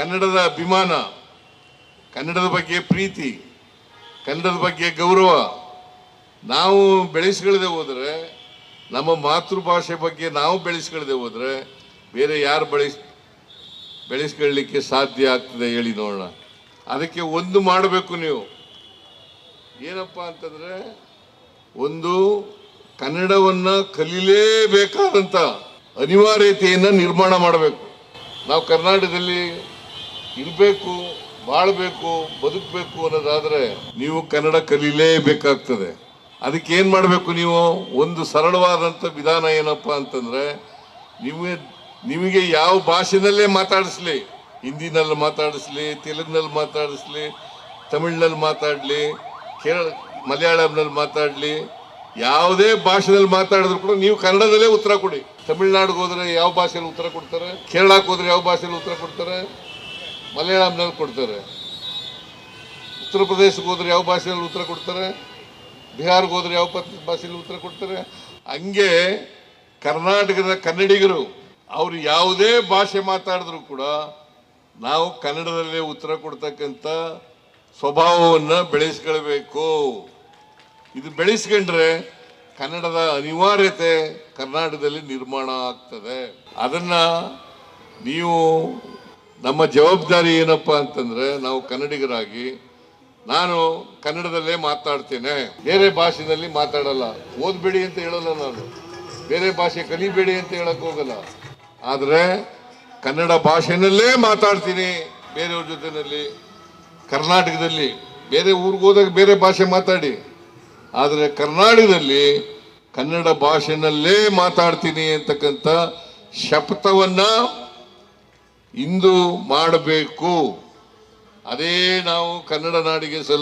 ಕನ್ನಡದ ಅಭಿಮಾನ, ಕನ್ನಡದ ಬಗ್ಗೆ ಪ್ರೀತಿ, ಕನ್ನಡದ ಬಗ್ಗೆ ಗೌರವ, ನಾವು ಬೆಳೆಸ್ಕೊಳ್ಳದೆ ಹೋದರೆ, ನಮ್ಮ ಮಾತೃಭಾಷೆ ಬಗ್ಗೆ ನಾವು ಬೆಳೆಸ್ಕೊಳ್ಳದೆ ಹೋದರೆ, ಬೇರೆ ಯಾರು ಬೆಳೆಸ್ ಬೆಳೆಸ್ಕೊಳ್ಳಲಿಕ್ಕೆ ಸಾಧ್ಯ ಆಗ್ತದೆ ಹೇಳಿ ನೋಡೋಣ. ಅದಕ್ಕೆ ಒಂದು ಮಾಡಬೇಕು ನೀವು. ಏನಪ್ಪ ಅಂತಂದರೆ, ಒಂದು ಕನ್ನಡವನ್ನು ಕಲೀಲೇಬೇಕಾದಂಥ ಅನಿವಾರ್ಯತೆಯನ್ನು ನಿರ್ಮಾಣ ಮಾಡಬೇಕು. ನಾವು ಕರ್ನಾಟಕದಲ್ಲಿ ಇರಬೇಕು, ಬಾಳ್ಬೇಕು, ಬದುಕಬೇಕು ಅನ್ನೋದಾದ್ರೆ ನೀವು ಕನ್ನಡ ಕಲೀಲೇಬೇಕಾಗ್ತದೆ. ಅದಕ್ಕೆ ಏನು ಮಾಡಬೇಕು ನೀವು? ಒಂದು ಸರಳವಾದಂಥ ವಿಧಾನ ಏನಪ್ಪ ಅಂತಂದ್ರೆ ನಿಮಗೆ ನಿಮಗೆ ಯಾವ ಭಾಷೆನಲ್ಲೇ ಮಾತಾಡಿಸ್ಲಿ, ಹಿಂದಿನಲ್ಲಿ ಮಾತಾಡಿಸ್ಲಿ, ತೆಲುಗಿನಲ್ಲಿ ಮಾತಾಡಿಸ್ಲಿ, ತಮಿಳ್ನಲ್ಲಿ ಮಾತಾಡಲಿ, ಕೇರಳ, ಮಲಯಾಳಂನಲ್ಲಿ ಮಾತಾಡಲಿ, ಯಾವುದೇ ಭಾಷೆನಲ್ಲಿ ಮಾತಾಡಿದ್ರು ಕೂಡ ನೀವು ಕನ್ನಡದಲ್ಲೇ ಉತ್ತರ ಕೊಡಿ. ತಮಿಳ್ನಾಡಿಗೆ ಹೋದ್ರೆ ಯಾವ ಭಾಷೆಯಲ್ಲಿ ಉತ್ತರ ಕೊಡ್ತಾರೆ? ಕೇರಳಕ್ಕೆ ಹೋದ್ರೆ ಯಾವ ಭಾಷೆಯಲ್ಲಿ ಉತ್ತರ ಕೊಡ್ತಾರೆ? ಮಲಯಾಳಂನಲ್ಲಿ ಕೊಡ್ತಾರೆ. ಉತ್ತರ ಪ್ರದೇಶಕ್ಕೆ ಹೋದ್ರೆ ಯಾವ ಭಾಷೆಯಲ್ಲಿ ಉತ್ತರ ಕೊಡ್ತಾರೆ? ಬಿಹಾರ್ಗೆ ಹೋದ್ರೆ ಯಾವ ಭಾಷೆಯಲ್ಲಿ ಉತ್ತರ ಕೊಡ್ತಾರೆ? ಹಂಗೆ ಕರ್ನಾಟಕದ ಕನ್ನಡಿಗರು ಅವರು ಯಾವುದೇ ಭಾಷೆ ಮಾತಾಡಿದ್ರು ಕೂಡ ನಾವು ಕನ್ನಡದಲ್ಲೇ ಉತ್ತರ ಕೊಡ್ತಕ್ಕಂಥ ಸ್ವಭಾವವನ್ನು ಬೆಳೆಸ್ಕೊಳ್ಬೇಕು. ಇದು ಬೆಳೆಸ್ಕೊಂಡ್ರೆ ಕನ್ನಡದ ಅನಿವಾರ್ಯತೆ ಕರ್ನಾಟಕದಲ್ಲಿ ನಿರ್ಮಾಣ ಆಗ್ತದೆ. ಅದನ್ನು ನೀವು ನಮ್ಮ ಜವಾಬ್ದಾರಿ ಏನಪ್ಪ ಅಂತಂದ್ರೆ ನಾವು ಕನ್ನಡಿಗರಾಗಿ, ನಾನು ಕನ್ನಡದಲ್ಲೇ ಮಾತಾಡ್ತೇನೆ. ಬೇರೆ ಭಾಷೆಯಲ್ಲಿ ಮಾತಾಡಲ್ಲ. ಓದ್ಬೇಡಿ ಅಂತ ಹೇಳಲ್ಲ ನಾನು. ಬೇರೆ ಭಾಷೆ ಕಲಿಬೇಡಿ ಅಂತ ಹೇಳಕ್ ಹೋಗಲ್ಲ. ಆದರೆ ಕನ್ನಡ ಭಾಷೆನಲ್ಲೇ ಮಾತಾಡ್ತೀನಿ. ಬೇರೆಯವ್ರ ಜೊತೆನಲ್ಲಿ, ಕರ್ನಾಟಕದಲ್ಲಿ. ಬೇರೆ ಊರಿಗೆ ಹೋದಾಗ ಬೇರೆ ಭಾಷೆ ಮಾತಾಡಿ. ಆದರೆ ಕರ್ನಾಟಕದಲ್ಲಿ ಕನ್ನಡ ಭಾಷೆನಲ್ಲೇ ಮಾತಾಡ್ತೀನಿ ಅಂತಕ್ಕಂಥ ಶಪಥವನ್ನ ಇಂದು ಮಾಡಬೇಕು. ಅದೇ ನಾವು ಕನ್ನಡ ನಾಡಿಗೆ ಸಲ್ಲಿಸ